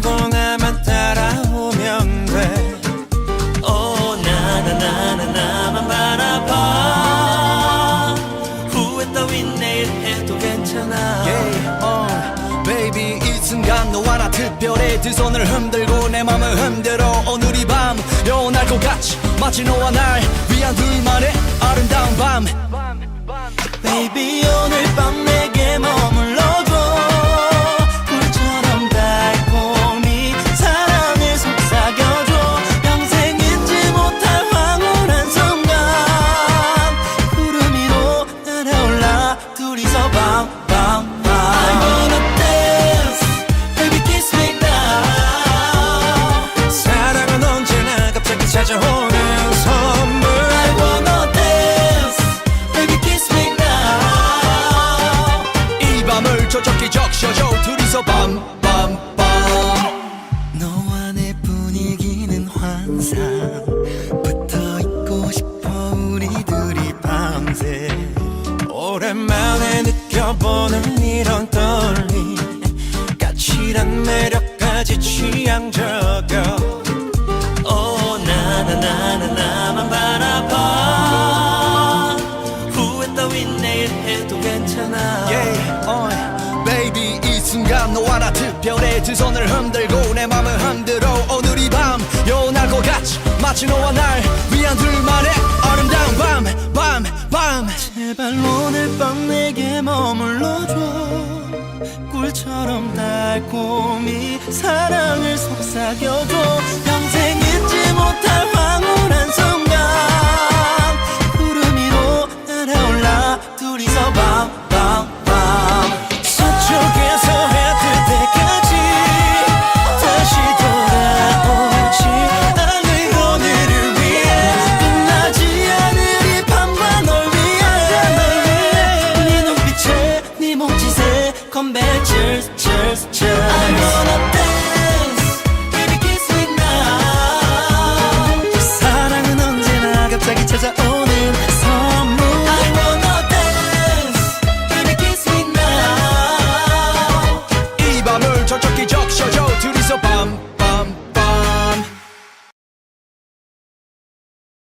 나만 따라오면 돼. 오 나나 나나 나만 바라봐. 후회 따윈 내일 해도 괜찮아. Yeah, uh, baby 이 순간 너와 나 특별해. 두 손을 흔들고 내 맘을 흔들어. 오늘 이밤 영원할 것 같이 마치 너와 날 위한 둘만의 아름다운 밤. Baby 오늘 밤 내게 머 둘이서 밤밤밤 보는 이런 떨림. 까칠한 매력까지 취향 적여 오 나나 나나 나만 바라봐. 후회 따윈 내일 해도 괜찮아. Yeah, uh, baby 이 순간 너와 나 특별해. 두 손을 흔들고 내 맘을 흔들어. 오늘 이밤것 같이 마치 너와 날 위한 둘만의 아름다운 밤 밤, 밤. 제발 오늘 밤 머물러줘. 꿀처럼 달콤히 사랑을 속삭여줘 위